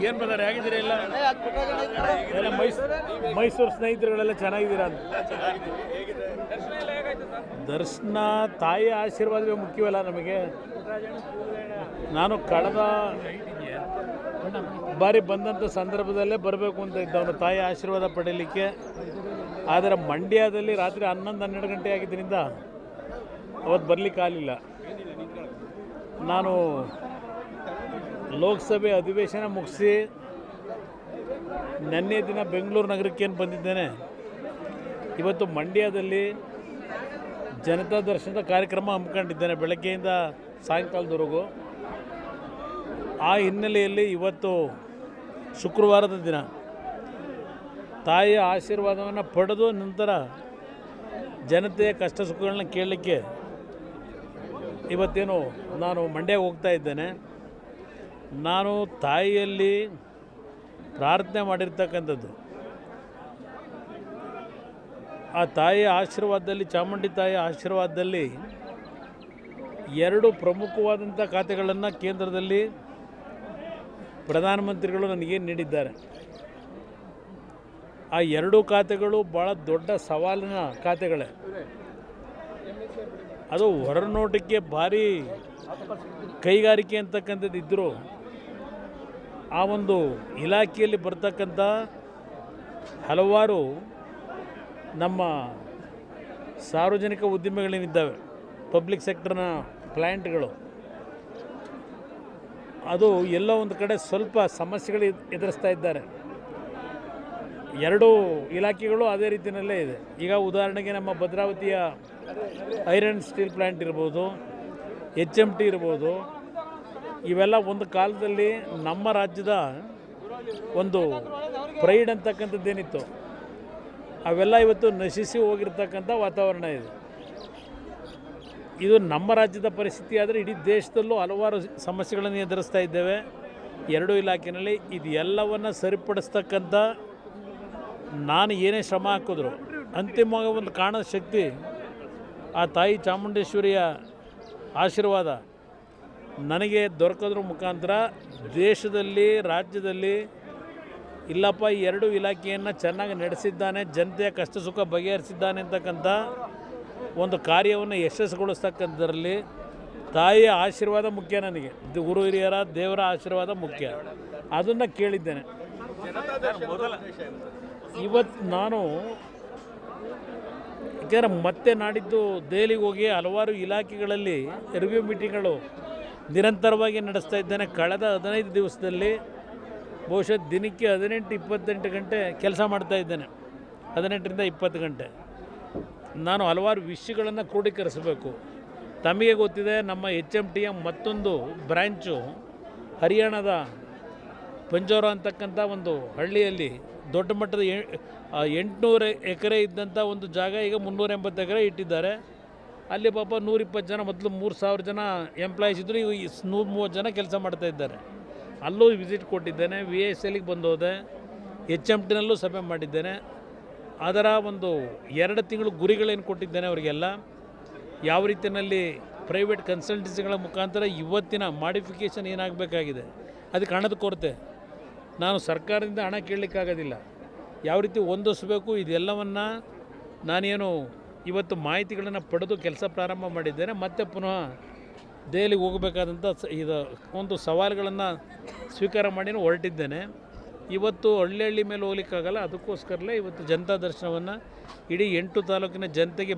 ಏನು ಬಂದಾರೆ ಹೇಗಿದ್ದೀರಾ ಇಲ್ಲ ಎಲ್ಲ ಮೈಸೂರು ಮೈಸೂರು ಸ್ನೇಹಿತರುಗಳೆಲ್ಲ ಚೆನ್ನಾಗಿದ್ದೀರಾ ಅಂತ? ದರ್ಶನ ತಾಯಿ ಆಶೀರ್ವಾದವೇ ಮುಖ್ಯವಲ್ಲ ನಮಗೆ. ನಾನು ಕಳೆದ ಬಾರಿ ಬಂದಂಥ ಸಂದರ್ಭದಲ್ಲೇ ಬರಬೇಕು ಅಂತ ಇದ್ದ ಅವನ ತಾಯಿ ಆಶೀರ್ವಾದ ಪಡೀಲಿಕ್ಕೆ. ಆದರೆ ಮಂಡ್ಯದಲ್ಲಿ ರಾತ್ರಿ ಹನ್ನೊಂದು ಹನ್ನೆರಡು ಗಂಟೆ ಆಗಿದ್ದರಿಂದ ಅವತ್ತು ಬರಲಿಕ್ಕಾಗಲಿಲ್ಲ ನಾನು ಲೋಕಸಭೆ ಅಧಿವೇಶನ ಮುಗಿಸಿ ನಿನ್ನೆ ದಿನ ಬೆಂಗಳೂರು ನಗರಕ್ಕೆ ಏನು ಬಂದಿದ್ದೇನೆ, ಇವತ್ತು ಮಂಡ್ಯದಲ್ಲಿ ಜನತಾ ದರ್ಶನದ ಕಾರ್ಯಕ್ರಮ ಹಮ್ಮಿಕೊಂಡಿದ್ದೇನೆ. ಬೆಳಗ್ಗೆಯಿಂದ ಸಾಯಂಕಾಲದವರೆಗೂ ಆ ಹಿನ್ನೆಲೆಯಲ್ಲಿ ಇವತ್ತು ಶುಕ್ರವಾರದ ದಿನ. ತಾಯಿಯ ಆಶೀರ್ವಾದವನ್ನು ಪಡೆದು ನಂತರ ಜನತೆಯ ಕಷ್ಟ ಸುಖಗಳನ್ನ ಕೇಳಲಿಕ್ಕೆ ಇವತ್ತೇನು ನಾನು ಮಂಡ್ಯಕ್ಕೆ ಹೋಗ್ತಾ ಇದ್ದೇನೆ. ನಾನು ತಾಯಿಯಲ್ಲಿ ಪ್ರಾರ್ಥನೆ ಮಾಡಿರ್ತಕ್ಕಂಥದ್ದು. ಆ ತಾಯಿಯ ಆಶೀರ್ವಾದದಲ್ಲಿ ಚಾಮುಂಡಿ ತಾಯಿಯ ಆಶೀರ್ವಾದದಲ್ಲಿ ಎರಡು ಪ್ರಮುಖವಾದಂಥ ಖಾತೆಗಳನ್ನು ಕೇಂದ್ರದಲ್ಲಿ ಪ್ರಧಾನಮಂತ್ರಿಗಳು ನನಗೇನು ನೀಡಿದ್ದಾರೆ. ಆ ಎರಡೂ ಖಾತೆಗಳು ಭಾಳ ದೊಡ್ಡ ಸವಾಲಿನ ಖಾತೆಗಳೇ. ಅದು ಹೊರನೋಟಕ್ಕೆ ಭಾರಿ ಕೈಗಾರಿಕೆ ಅಂತಕ್ಕಂಥದ್ದು ಇದ್ದರೂ ಆ ಒಂದು ಇಲಾಖೆಯಲ್ಲಿ ಬರ್ತಕ್ಕಂಥ ಹಲವಾರು ನಮ್ಮ ಸಾರ್ವಜನಿಕ ಉದ್ದಿಮೆಗಳೇನಿದ್ದಾವೆ ಪಬ್ಲಿಕ್ ಸೆಕ್ಟರ್ನ ಕ್ಲೈಂಟ್ಗಳು ಅದು ಎಲ್ಲೋ ಒಂದು ಕಡೆ ಸ್ವಲ್ಪ ಸಮಸ್ಯೆಗಳು ಎದ್- ಎದುರಿಸ್ತಾ ಇದ್ದಾರೆ. ಎರಡೂ ಇಲಾಖೆಗಳು ಅದೇ ರೀತಿಯಲ್ಲೇ ಇದೆ. ಈಗ ಉದಾಹರಣೆಗೆ ನಮ್ಮ ಭದ್ರಾವತಿಯ ಐರನ್ ಸ್ಟೀಲ್ ಪ್ಲ್ಯಾಂಟ್ ಇರ್ಬೋದು, ಎಚ್ ಎಂ ಟಿ ಇರ್ಬೋದು, ಇವೆಲ್ಲ ಒಂದು ಕಾಲದಲ್ಲಿ ನಮ್ಮ ರಾಜ್ಯದ ಒಂದು ಪ್ರೈಡ್ ಅಂತಕ್ಕಂಥದ್ದೇನಿತ್ತು. ಅವೆಲ್ಲ ಇವತ್ತು ನಶಿಸಿ ಹೋಗಿರ್ತಕ್ಕಂಥ ವಾತಾವರಣ ಇದೆ. ಇದು ನಮ್ಮ ರಾಜ್ಯದ ಪರಿಸ್ಥಿತಿ ಆದರೆ ಇಡೀ ದೇಶದಲ್ಲೂ ಹಲವಾರು ಸಮಸ್ಯೆಗಳನ್ನು ಎದುರಿಸ್ತಾ ಇದ್ದೇವೆ. ಎರಡೂ ಇಲಾಖೆಯಲ್ಲಿ ಇದು ಎಲ್ಲವನ್ನು ಸರಿಪಡಿಸ್ತಕ್ಕಂಥ ನಾನು ಏನೇ ಶ್ರಮ ಹಾಕಿದ್ರು ಅಂತಿಮವಾಗಿ ಒಂದು ಕಾಣದ ಶಕ್ತಿ ಆ ತಾಯಿ ಚಾಮುಂಡೇಶ್ವರಿಯ ಆಶೀರ್ವಾದ ನನಗೆ ದೊರಕೋದ್ರ ಮುಖಾಂತರ ದೇಶದಲ್ಲಿ, ರಾಜ್ಯದಲ್ಲಿ ಇಲ್ಲಪ್ಪ, ಈ ಎರಡು ಇಲಾಖೆಯನ್ನು ಚೆನ್ನಾಗಿ ನಡೆಸಿದ್ದಾನೆ, ಜನತೆಯ ಕಷ್ಟ ಸುಖ ಬಗೆಹರಿಸಿದ್ದಾನೆ ಅಂತಕ್ಕಂಥ ಒಂದು ಕಾರ್ಯವನ್ನು ಯಶಸ್ಸುಗೊಳಿಸ್ತಕ್ಕಂಥದ್ರಲ್ಲಿ ತಾಯಿಯ ಆಶೀರ್ವಾದ ಮುಖ್ಯ ನನಗೆ. ಗುರು ಹಿರಿಯರ, ದೇವರ ಆಶೀರ್ವಾದ ಮುಖ್ಯ. ಅದನ್ನು ಕೇಳಿದ್ದೇನೆ. ಇವತ್ತು ನಾನು ಯಾಕೆಂದರೆ ಮತ್ತೆ ನಾಡಿದ್ದು ದೆಹಲಿಗೆ ಹೋಗಿ ಹಲವಾರು ಇಲಾಖೆಗಳಲ್ಲಿ ರಿವ್ಯೂ ಮೀಟಿಂಗ್ಗಳು ನಿರಂತರವಾಗಿ ನಡೆಸ್ತಾ ಇದ್ದೇನೆ. ಕಳೆದ ಹದಿನೈದು ದಿವಸದಲ್ಲಿ ಬಹುಶಃ ದಿನಕ್ಕೆ ಹದಿನೆಂಟು ಇಪ್ಪತ್ತೆಂಟು ಗಂಟೆ ಕೆಲಸ ಮಾಡ್ತಾ ಇದ್ದೇನೆ. ಹದಿನೆಂಟರಿಂದ ಇಪ್ಪತ್ತು ಗಂಟೆ. ನಾನು ಹಲವಾರು ವಿಷಯಗಳನ್ನು ಕ್ರೋಢೀಕರಿಸಬೇಕು. ತಮಗೆ ಗೊತ್ತಿದೆ ನಮ್ಮ ಎಚ್ ಎಂ ಟಿಯ ಮತ್ತೊಂದು ಬ್ರ್ಯಾಂಚು ಹರಿಯಾಣದ ಪಂಜೋರ ಅಂತಕ್ಕಂಥ ಒಂದು ಹಳ್ಳಿಯಲ್ಲಿ ದೊಡ್ಡ ಮಟ್ಟದ ಎಂಟುನೂರು ಎಕರೆ ಇದ್ದಂಥ ಒಂದು ಜಾಗ ಈಗ ಮುನ್ನೂರ ಎಂಬತ್ತು ಎಕರೆ ಇಟ್ಟಿದ್ದಾರೆ. ಅಲ್ಲಿ ಪಾಪ ನೂರಿಪ್ಪತ್ತು ಜನ, ಮೊದಲು ಮೂರು ಸಾವಿರ ಜನ ಎಂಪ್ಲಾಯೀಸ್ ಇದ್ದರು ಈಗ ನೂರು ಮೂವತ್ತು ಜನ ಕೆಲಸ ಮಾಡ್ತಾ ಇದ್ದಾರೆ. ಅಲ್ಲೂ ವಿಸಿಟ್ ಕೊಟ್ಟಿದ್ದೇನೆ ವಿ ಎಸ್ ಎಲ್ಲಿಗೆ ಬಂದು ಹೋದೆ ಎಚ್ ಎಂ ಟಿನಲ್ಲೂ ಸಭೆ ಮಾಡಿದ್ದೇನೆ. ಅದರ ಒಂದು ಎರಡು ತಿಂಗಳು ಗುರಿಗಳೇನು ಕೊಟ್ಟಿದ್ದೇನೆ ಅವರಿಗೆಲ್ಲ, ಯಾವ ರೀತಿಯಲ್ಲಿ ಪ್ರೈವೇಟ್ ಕನ್ಸಲ್ಟೆನ್ಸಿಗಳ ಮುಖಾಂತರ ಇವತ್ತಿನ ಮಾಡಿಫಿಕೇಷನ್ ಏನಾಗಬೇಕಾಗಿದೆ ಅದಕ್ಕೆ ಹಣದ ಕೊರತೆ. ನಾನು ಸರ್ಕಾರದಿಂದ ಹಣ ಕೇಳಲಿಕ್ಕಾಗೋದಿಲ್ಲ. ಯಾವ ರೀತಿ ಹೊಂದಿಸ್ಬೇಕು, ಇದೆಲ್ಲವನ್ನು ನಾನೇನು ಇವತ್ತು ಮಾಹಿತಿಗಳನ್ನು ಪಡೆದು ಕೆಲಸ ಪ್ರಾರಂಭ ಮಾಡಿದ್ದೇನೆ, ಮತ್ತೆ ಪುನಃ ದೆಹಲಿಗೆ ಹೋಗಬೇಕಾದಂಥ ಇದು ಒಂದು ಸವಾಲುಗಳನ್ನು ಸ್ವೀಕಾರ ಮಾಡಿನೂ ಹೊರಟಿದ್ದೇನೆ. ಇವತ್ತು ಹಳ್ಳಿ ಹಳ್ಳಿ ಮೇಲೆ ಹೋಗ್ಲಿಕ್ಕಾಗಲ್ಲ ಅದಕ್ಕೋಸ್ಕರಲೇ ಇವತ್ತು ಜನತಾ ದರ್ಶನವನ್ನು ಇಡೀ ಎಂಟು ತಾಲೂಕಿನ ಜನತೆಗೆ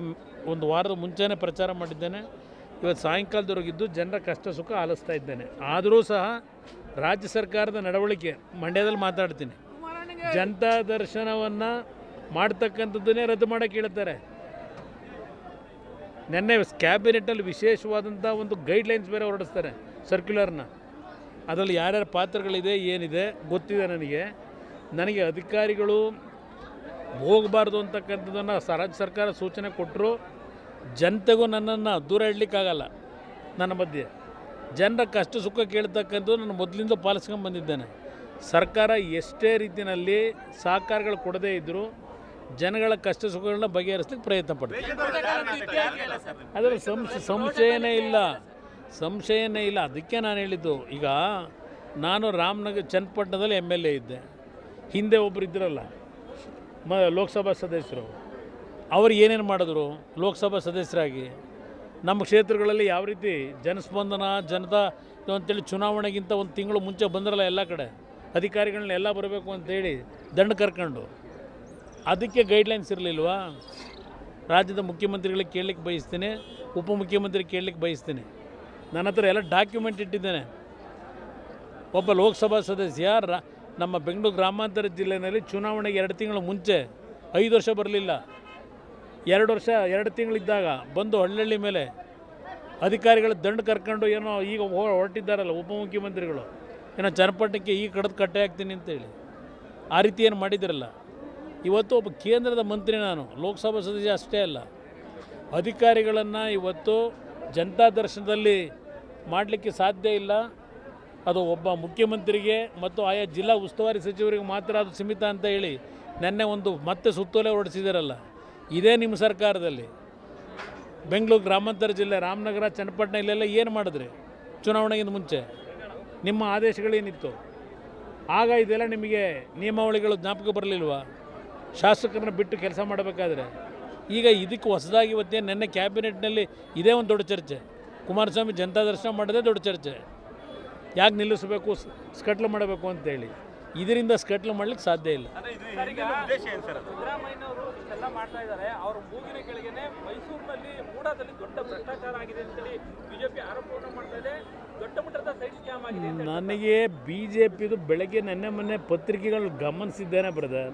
ಒಂದು ವಾರದ ಮುಂಚೆನೇ ಪ್ರಚಾರ ಮಾಡಿದ್ದೇನೆ. ಇವತ್ತು ಸಾಯಂಕಾಲದವರೆಗಿದ್ದು ಜನರ ಕಷ್ಟ ಸುಖ ಆಲಿಸ್ತಾ ಇದ್ದೇನೆ. ಆದರೂ ಸಹ ರಾಜ್ಯ ಸರ್ಕಾರದ ನಡವಳಿಕೆ ಮಂಡ್ಯದಲ್ಲಿ ಮಾತಾಡ್ತೀನಿ. ಜನತಾ ದರ್ಶನವನ್ನು ಮಾಡ್ತಕ್ಕಂಥದ್ದನ್ನೇ ರದ್ದು ಮಾಡೋಕ್ಕೆ ಹೇಳ್ತಾರೆ. ನಿನ್ನೆ ಕ್ಯಾಬಿನೆಟ್ನಲ್ಲಿ ವಿಶೇಷವಾದಂಥ ಒಂದು ಗೈಡ್ಲೈನ್ಸ್ ಬೇರೆ ಹೊರಡಿಸ್ತಾರೆ ಸರ್ಕ್ಯುಲರ್ನ ಅದರಲ್ಲಿ ಯಾರ್ಯಾರ ಪಾತ್ರಗಳಿದೆ ಏನಿದೆ ಗೊತ್ತಿದೆ ನನಗೆ. ನನಗೆ ಅಧಿಕಾರಿಗಳು ಹೋಗಬಾರ್ದು ಅಂತಕ್ಕಂಥದ್ದನ್ನು ರಾಜ್ಯ ಸರ್ಕಾರ ಸೂಚನೆ ಕೊಟ್ಟರು ಜನತೆಗೂ ನನ್ನನ್ನು ದೂರ ಇಡಲಿಕ್ಕಾಗಲ್ಲ ನನ್ನ ಮಧ್ಯೆ. ಜನರ ಕಷ್ಟ ಸುಖ ಕೇಳ್ತಕ್ಕಂಥದ್ದು ನಾನು ಮೊದಲಿಂದ ಪಾಲಿಸ್ಕೊಂಡು ಬಂದಿದ್ದೇನೆ. ಸರ್ಕಾರ ಎಷ್ಟೇ ರೀತಿಯಲ್ಲಿ ಸಹಕಾರಗಳು ಕೊಡದೇ ಇದ್ದರೂ ಜನಗಳ ಕಷ್ಟ ಸುಖಗಳನ್ನ ಬಗೆಹರಿಸ್ಲಿಕ್ಕೆ ಪ್ರಯತ್ನ ಪಡ್ತೀವಿ ಅದರ ಸಂಶ ಸಂಶಯನೇ ಇಲ್ಲ. ಸಂಶಯನೇ ಇಲ್ಲ. ಅದಕ್ಕೆ ನಾನು ಹೇಳಿದ್ದು, ಈಗ ನಾನು ರಾಮನಗರ, ಚನ್ನಪಟ್ಟಣದಲ್ಲಿ ಎಂ ಎಲ್ ಎ ಇದ್ದೆ. ಹಿಂದೆ ಒಬ್ಬರು ಇದ್ರಲ್ಲ, ಮ, ಲೋಕಸಭಾ ಸದಸ್ಯರು. ಅವರು ಏನೇನು ಮಾಡಿದ್ರು? ಲೋಕಸಭಾ ಸದಸ್ಯರಾಗಿ. ನಮ್ಮ ಕ್ಷೇತ್ರಗಳಲ್ಲಿ ಯಾವ ರೀತಿ ಜನಸ್ಪಂದನ, ಜನತಾ ಅಂತೇಳಿ ಚುನಾವಣೆಗಿಂತ ಒಂದು ತಿಂಗಳು ಮುಂಚೆ ಬಂದ್ರಲ್ಲ ಎಲ್ಲ ಕಡೆ, ಅಧಿಕಾರಿಗಳನ್ನ ಎಲ್ಲ ಬರಬೇಕು ಅಂತೇಳಿ ದಂಡ ಕರ್ಕೊಂಡು, ಅದಕ್ಕೆ ಗೈಡ್ಲೈನ್ಸ್ ಇರಲಿಲ್ವಾ? ರಾಜ್ಯದ ಮುಖ್ಯಮಂತ್ರಿಗಳಿಗೆ ಕೇಳಲಿಕ್ಕೆ ಬಯಸ್ತೀನಿ ಉಪಮುಖ್ಯಮಂತ್ರಿ ಕೇಳಲಿಕ್ಕೆ ಬಯಸ್ತೀನಿ. ನನ್ನ ಹತ್ರ ಎಲ್ಲ ಡಾಕ್ಯುಮೆಂಟ್ ಇಟ್ಟಿದ್ದೇನೆ. ಒಬ್ಬ ಲೋಕಸಭಾ ಸದಸ್ಯ ನಮ್ಮ ಬೆಂಗಳೂರು ಗ್ರಾಮಾಂತರ ಜಿಲ್ಲೆಯಲ್ಲಿ ಚುನಾವಣೆಗೆ ಎರಡು ತಿಂಗಳು ಮುಂಚೆ, ಐದು ವರ್ಷ ಬರಲಿಲ್ಲ. ಎರಡು ವರ್ಷ, ಎರಡು ತಿಂಗಳಿದ್ದಾಗ ಬಂದು ಹಳ್ಳಿ ಮೇಲೆ ಅಧಿಕಾರಿಗಳ ದಂಡ ಕರ್ಕೊಂಡು ಏನೋ ಈಗ ಹೊರಟಿದ್ದಾರಲ್ಲ ಉಪಮುಖ್ಯಮಂತ್ರಿಗಳು. ಏನೋ ಚನ್ನಪಟ್ಟಣಕ್ಕೆ ಈ ಕಡದ ಕಟ್ಟೆ ಹಾಕ್ತೀನಿ ಅಂತೇಳಿ. ಆ ರೀತಿ ಏನು ಮಾಡಿದಿರಲ್ಲ. ಇವತ್ತು ಒಬ್ಬ ಕೇಂದ್ರದ ಮಂತ್ರಿ ನಾನು, ಲೋಕಸಭಾ ಸದಸ್ಯ ಅಷ್ಟೇ ಅಲ್ಲ. ಅಧಿಕಾರಿಗಳನ್ನು ಇವತ್ತು ಜನತಾ ದರ್ಶನದಲ್ಲಿ ಮಾಡಲಿಕ್ಕೆ ಸಾಧ್ಯ ಇಲ್ಲ. ಅದು ಒಬ್ಬ ಮುಖ್ಯಮಂತ್ರಿಗೆ ಮತ್ತು ಆಯಾ ಜಿಲ್ಲಾ ಉಸ್ತುವಾರಿ ಸಚಿವರಿಗೆ ಮಾತ್ರ ಅದು ಸೀಮಿತ ಅಂತ ಹೇಳಿ ನೆನ್ನೆ ಒಂದು ಮತ್ತೆ ಸುತ್ತೋಲೆ ಹೊರಡಿಸಿದಾರಲ್ಲ. ಇದೇ ನಿಮ್ಮ ಸರ್ಕಾರದಲ್ಲಿ. ಬೆಂಗಳೂರು ಗ್ರಾಮಾಂತರ ಜಿಲ್ಲೆ, ರಾಮನಗರ, ಚನ್ನಪಟ್ಟಣ ಇಲ್ಲೆಲ್ಲ ಏನು ಮಾಡಿದ್ರಿ? ಚುನಾವಣೆಗಿಂತ ಮುಂಚೆ. ನಿಮ್ಮ ಆದೇಶಗಳೇನಿತ್ತು? ಆಗ ಇದೆಲ್ಲ ನಿಮಗೆ ನಿಯಮಾವಳಿಗಳು ಜ್ಞಾಪಕ ಬರಲಿಲ್ವಾ? ಶಾಸಕರನ್ನ ಬಿಟ್ಟು ಕೆಲಸ ಮಾಡಬೇಕಾದ್ರೆ. ಈಗ ಇದಕ್ಕೆ ಹೊಸದಾಗಿ ಇವತ್ತೇ ನೆನ್ನೆ ಕ್ಯಾಬಿನೆಟ್ನಲ್ಲಿ ಇದೇ ಒಂದು ದೊಡ್ಡ ಚರ್ಚೆ. ಕುಮಾರಸ್ವಾಮಿ ಜನತಾ ದರ್ಶನ ಮಾಡೋದೇ ದೊಡ್ಡ ಚರ್ಚೆ. ಯಾಕೆ ನಿಲ್ಲಿಸಬೇಕು? ಸ್- ಸ್ಕಟ್ಲು ಮಾಡಬೇಕು ಅಂತೇಳಿ. ಇದರಿಂದ ಸ್ಕಟ್ಲು ಮಾಡ್ಲಿಕ್ಕೆ ಸಾಧ್ಯ ಇಲ್ಲ. ಸಿದ್ದರಾಮಯ್ಯನವರು ಇಷ್ಟೆಲ್ಲ ಮಾಡ್ತಾ ಇದ್ದಾರೆ. ಅವ್ರ ಮೂಗಿನ ಕೆಳಗೆನೆ ಮೈಸೂರಿನಲ್ಲಿ ಮೂಡಾದಲ್ಲಿ ದೊಡ್ಡ ಭ್ರಷ್ಟಾಚಾರ ಆಗಿದೆ ಅಂತೇಳಿ ಬಿಜೆಪಿ ಆರೋಪವನ್ನು ಮಾಡ್ತಾ ಇದೆ. ದೊಡ್ಡ ಮಟ್ಟದ ಸೈಟ್ ಸ್ಕ್ಯಾಮ್ ಆಗಿದೆ ಅಂತ ನನಗೆ ಬಿ ಜೆ ಪಿದು ಬೆಳಗ್ಗೆ ನೆನ್ನೆ ಮೊನ್ನೆ ಪತ್ರಿಕೆಗಳು ಗಮನಿಸಿದ್ದೇನೆ ಬ್ರದರ್.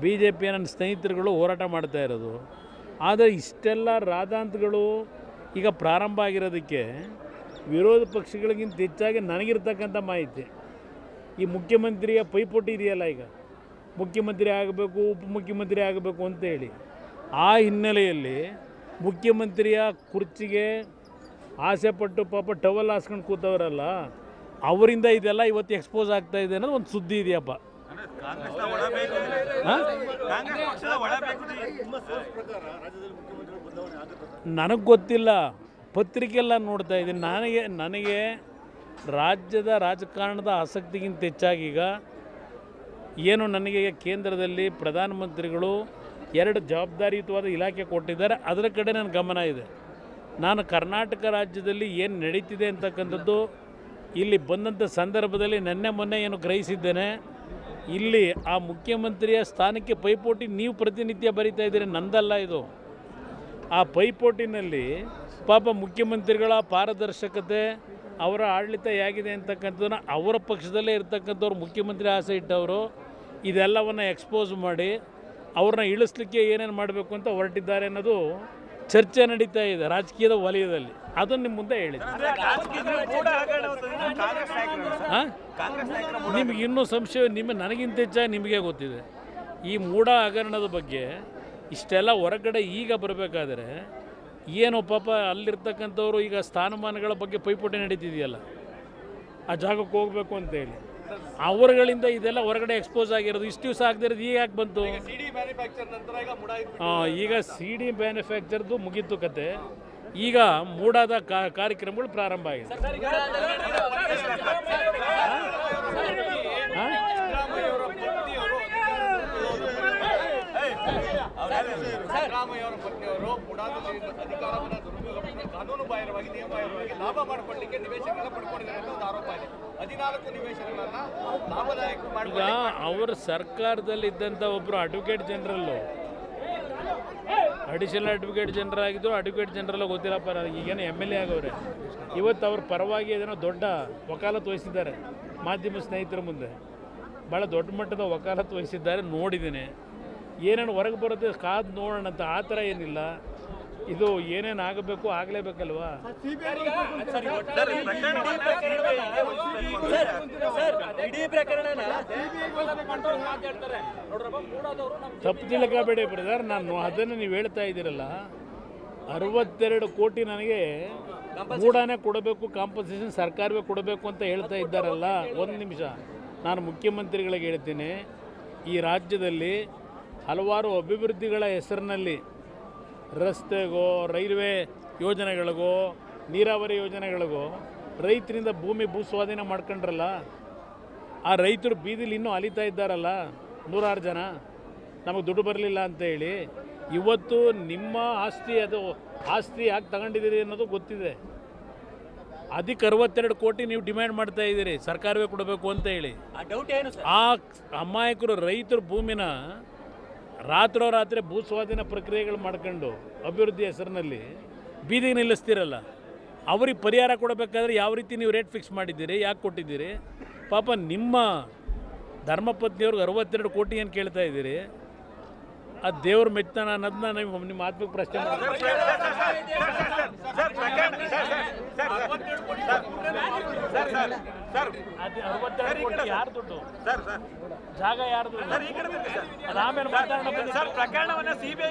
ಬಿ ಜೆ ಪಿಯ ನನ್ನ ಸ್ನೇಹಿತರುಗಳು ಹೋರಾಟ ಮಾಡ್ತಾ ಇರೋದು. ಆದರೆ ಇಷ್ಟೆಲ್ಲ ರಾದಾಂತಗಳು ಈಗ ಪ್ರಾರಂಭ ಆಗಿರೋದಕ್ಕೆ ವಿರೋಧ ಪಕ್ಷಗಳಿಗಿಂತ ಹೆಚ್ಚಾಗಿ ನನಗಿರ್ತಕ್ಕಂಥ ಮಾಹಿತಿ. ಈ ಮುಖ್ಯಮಂತ್ರಿಯ ಪೈಪೋಟಿ ಇದೆಯಲ್ಲ ಈಗ. ಮುಖ್ಯಮಂತ್ರಿ ಆಗಬೇಕು ಉಪಮುಖ್ಯಮಂತ್ರಿ ಆಗಬೇಕು ಅಂತೇಳಿ ಆ ಹಿನ್ನೆಲೆಯಲ್ಲಿ ಮುಖ್ಯಮಂತ್ರಿಯ ಕುರ್ಚಿಗೆ ಆಸೆಪಟ್ಟು ಪಾಪ ಟವಲ್ ಹಾಸ್ಕೊಂಡು ಕೂತವರಲ್ಲ ಅವರಿಂದ ಇದೆಲ್ಲ ಇವತ್ತು ಎಕ್ಸ್ಪೋಸ್ ಆಗ್ತಾ ಇದೆ ಅನ್ನೋದು ಒಂದು ಸುದ್ದಿ ಇದೆಯಪ್ಪ. ಹಾಂ? ನನಗೆ ಗೊತ್ತಿಲ್ಲ ಪತ್ರಿಕೆಲ್ಲ ನೋಡ್ತಾ ಇದ್ದೀನಿ. ನನಗೆ ನನಗೆ ರಾಜ್ಯದ ರಾಜಕಾರಣದ ಆಸಕ್ತಿಗಿಂತ ಹೆಚ್ಚಾಗಿ ಈಗ ಏನು ನನಗೆ ಕೇಂದ್ರದಲ್ಲಿ ಪ್ರಧಾನಮಂತ್ರಿಗಳು ಎರಡು ಜವಾಬ್ದಾರಿಯುತವಾದ ಇಲಾಖೆ ಕೊಟ್ಟಿದ್ದಾರೆ. ಅದರ ಕಡೆ ನನ್ನ ಗಮನ ಇದೆ. ನಾನು ಕರ್ನಾಟಕ ರಾಜ್ಯದಲ್ಲಿ ಏನು ನಡೀತಿದೆ ಅಂತಕ್ಕಂಥದ್ದು ಇಲ್ಲಿ ಬಂದಂಥ ಸಂದರ್ಭದಲ್ಲಿ ನೆನ್ನೆ ಮೊನ್ನೆ ಏನು ಗ್ರಹಿಸಿದ್ದೇನೆ. ಇಲ್ಲಿ ಆ ಮುಖ್ಯಮಂತ್ರಿಯ ಸ್ಥಾನಕ್ಕೆ ಪೈಪೋಟಿ ನೀವು ಪ್ರತಿನಿತ್ಯ ಬರಿತಾ ಇದ್ದೀರಿ, ನಂದಲ್ಲ ಇದು. ಆ ಪೈಪೋಟಿನಲ್ಲಿ ಪಾಪ ಮುಖ್ಯಮಂತ್ರಿಗಳ ಪಾರದರ್ಶಕತೆ, ಅವರ ಆಡಳಿತ ಹೇಗಿದೆ ಅಂತಕ್ಕಂಥದ್ದನ್ನು ಅವರ ಪಕ್ಷದಲ್ಲೇ ಇರತಕ್ಕಂಥವ್ರು ಮುಖ್ಯಮಂತ್ರಿ ಆಸೆ ಇಟ್ಟವರು, ಇದೆಲ್ಲವನ್ನು ಎಕ್ಸ್ಪೋಸ್ ಮಾಡಿ ಅವ್ರನ್ನ ಇಳಿಸ್ಲಿಕ್ಕೆ ಏನೇನು ಮಾಡಬೇಕು ಅಂತ ಹೊರಟಿದ್ದಾರೆ ಅನ್ನೋದು ಚರ್ಚೆ ನಡೀತಾ ಇದೆ ರಾಜಕೀಯದ ವಲಯದಲ್ಲಿ. ಅದನ್ನು ನಿಮ್ಮ ಮುಂದೆ ಹೇಳಿದೆ ಹಾಂ ನಿಮಗೆ ಇನ್ನೂ ಸಂಶಯ ನಿಮ್ಮ ನನಗಿಂತ ಹೆಚ್ಚಾಗಿ ನಿಮಗೆ ಗೊತ್ತಿದೆ. ಈ ಮೂಢ ಹಗರಣದ ಬಗ್ಗೆ ಇಷ್ಟೆಲ್ಲ ಹೊರಗಡೆ ಈಗ ಬರಬೇಕಾದ್ರೆ ಏನು ಪಾಪ ಅಲ್ಲಿರ್ತಕ್ಕಂಥವ್ರು ಈಗ ಸ್ಥಾನಮಾನಗಳ ಬಗ್ಗೆ ಪೈಪೋಟಿ ನಡೀತಿದೆಯಲ್ಲ ಆ ಜಾಗಕ್ಕೆ ಹೋಗಬೇಕು ಅಂತೇಳಿ ಅವರುಗಳಿಂದ ಇದೆಲ್ಲ ಹೊರಗಡೆ ಎಕ್ಸ್ಪೋಸ್ ಆಗಿರೋದು ಇಷ್ಟು ದಿವಸ ಆಗದಿರೋದು ಈಗ ಯಾಕೆ ಬಂತು ಹಾಂ ಈಗ ಸಿ ಡಿ ಮ್ಯಾನುಫ್ಯಾಕ್ಚರ್ದು ಮುಗೀತು ಕತೆ ಈಗ ಮೂಡಾದ ಕಾ- ಕಾರ್ಯಕ್ರಮಗಳು ಪ್ರಾರಂಭ ಆಗಿದೆ ಸಿದ್ದರಾಮಯ್ಯವರ ಪತ್ನಿಯವರು ಬುಡಾದಲ್ಲಿ ಅಧಿಕಾರವನ್ನು ದುರುಪಯೋಗ ಕಾನೂನು ಬಾಹಿರವಾಗಿ ನಿಯಮ ಬಾಹಿರವಾಗಿ ಲಾಭ ಮಾಡಿಕೊಳ್ಳಲಿಕ್ಕೆ ನಿವೇಶನಗಳನ್ನ ಪಡ್ಕೊಂಡಿದ್ದಾರೆ ಅಂತ ಒಂದು ಆರೋಪ ಇದೆ. ಹದಿನಾಲ್ಕು ನಿವೇಶನಗಳನ್ನ ಲಾಭದಾಯಕ ಈಗ ಮಾಡಿಕೊಳ್ಳಿ ಸರ್ಕಾರದಲ್ಲಿ ಸರ್ಕಾರದಲ್ಲಿದ್ದಂಥ ಒಬ್ಬರು advocate general additional advocate general ಆಗಿದ್ದು ಅಡ್ವೊಕೇಟ್ ಜನರಲ್ ಗೊತ್ತಿಲ್ಲಪ್ಪ ಈಗೇನೋ ಎಂ ಎಲ್ ಎ ಆಗವ್ರೆ. ಇವತ್ತು ಅವ್ರ ಪರವಾಗಿ ಏನೋ ದೊಡ್ಡ ವಕಾಲತ್ ವಹಿಸಿದ್ದಾರೆ ಮಾಧ್ಯಮ ಸ್ನೇಹಿತರ ಮುಂದೆ. ಭಾಳ ದೊಡ್ಡ ಮಟ್ಟದ ವಕಾಲತ್ ವಹಿಸಿದ್ದಾರೆ ನೋಡಿದ್ದೀನಿ. ಏನೇನು ಹೊರಗೆ ಬರುತ್ತೆ ಕಾದು ನೋಡೋಣ ಅಂತ ಆ ಥರ ಏನಿಲ್ಲ. ಇದು ಏನೇನು ಆಗಬೇಕು ಆಗಲೇಬೇಕಲ್ವಾ? ತಪ್ಪು ತಿಳ್ಕೊಬೇಡಿ ಬ್ರದರ್, ನಾನು ಅದನ್ನು ನೀವು ಹೇಳ್ತಾ ಇದ್ದೀರಲ್ಲ. ಅರವತ್ತೆರಡು ಕೋಟಿ ನನಗೆ ಮೂಡಾನೇ ಕೊಡಬೇಕು ಕಾಂಪನ್ಸೇಷನ್ ಸರ್ಕಾರವೇ ಕೊಡಬೇಕು ಅಂತ ಹೇಳ್ತಾ ಇದ್ದಾರಲ್ಲ. ಒಂದು ನಿಮಿಷ, ನಾನು ಮುಖ್ಯಮಂತ್ರಿಗಳಿಗೆ ಹೇಳ್ತೀನಿ. ಈ ರಾಜ್ಯದಲ್ಲಿ ಹಲವಾರು ಅಭಿವೃದ್ಧಿಗಳ ಹೆಸರಿನಲ್ಲಿ ರಸ್ತೆಗೋ ರೈಲ್ವೆ ಯೋಜನೆಗಳಿಗೋ ನೀರಾವರಿ ಯೋಜನೆಗಳಿಗೋ ರೈತರಿಂದ ಭೂಮಿ ಭೂ ಸ್ವಾಧೀನ ಮಾಡ್ಕೊಂಡ್ರಲ್ಲ ಆ ರೈತರು ಬೀದಿಲಿ ಇನ್ನೂ ಅಲಿತಾ ಇದ್ದಾರಲ್ಲ ನೂರಾರು ಜನ ನಮಗೆ ದುಡ್ಡು ಬರಲಿಲ್ಲ ಅಂತ ಹೇಳಿ ಇವತ್ತು ನಿಮ್ಮ ಆಸ್ತಿ ಅದು ಆಸ್ತಿ ಯಾಕೆ ತಗೊಂಡಿದ್ದೀರಿ ಅನ್ನೋದು ಗೊತ್ತಿದೆ. ಅದಕ್ಕೆ ಅರವತ್ತೆರಡು ಕೋಟಿ ನೀವು ಡಿಮ್ಯಾಂಡ್ ಮಾಡ್ತಾ ಇದ್ದೀರಿ ಸರ್ಕಾರವೇ ಕೊಡಬೇಕು ಅಂತ ಹೇಳಿ. ಆ ಡೌಟ್ ಏನು ಸರ್? ಆ ಅಮಾಯಕರು ರೈತರ ಭೂಮಿನ ರಾತ್ರೋರಾತ್ರಿ ಭೂ ಸ್ವಾಧೀನ ಪ್ರಕ್ರಿಯೆಗಳು ಮಾಡ್ಕೊಂಡು ಅಭಿವೃದ್ಧಿ ಹೆಸರಿನಲ್ಲಿ ಬೀದಿಗೆ ನಿಲ್ಲಿಸ್ತಿರಲ್ಲ, ಅವ್ರಿಗೆ ಪರಿಹಾರ ಕೊಡಬೇಕಾದ್ರೆ ಯಾವ ರೀತಿ ನೀವು ರೇಟ್ ಫಿಕ್ಸ್ ಮಾಡಿದ್ದೀರಿ, ಯಾಕೆ ಕೊಟ್ಟಿದ್ದೀರಿ? ಪಾಪ ನಿಮ್ಮ ಧರ್ಮಪತ್ನಿಯವ್ರಿಗೆ ಅರವತ್ತೆರಡು ಕೋಟಿ ಏನು ಕೇಳ್ತಾ ಇದ್ದೀರಿ? ಆ ದೇವ್ರ ಮೆಚ್ಚನ ಅನ್ನೋದನ್ನ ನೀವು ನಿಮ್ಮ ಆತ್ಮಕ್ಕೆ ಪ್ರಶ್ನೆ ಯಾರು ದುಡ್ಡು ಜಾಗ ಅದು ಆಮೇಲೆ. ಪ್ರಕರಣವನ್ನ ಸಿಬಿಐ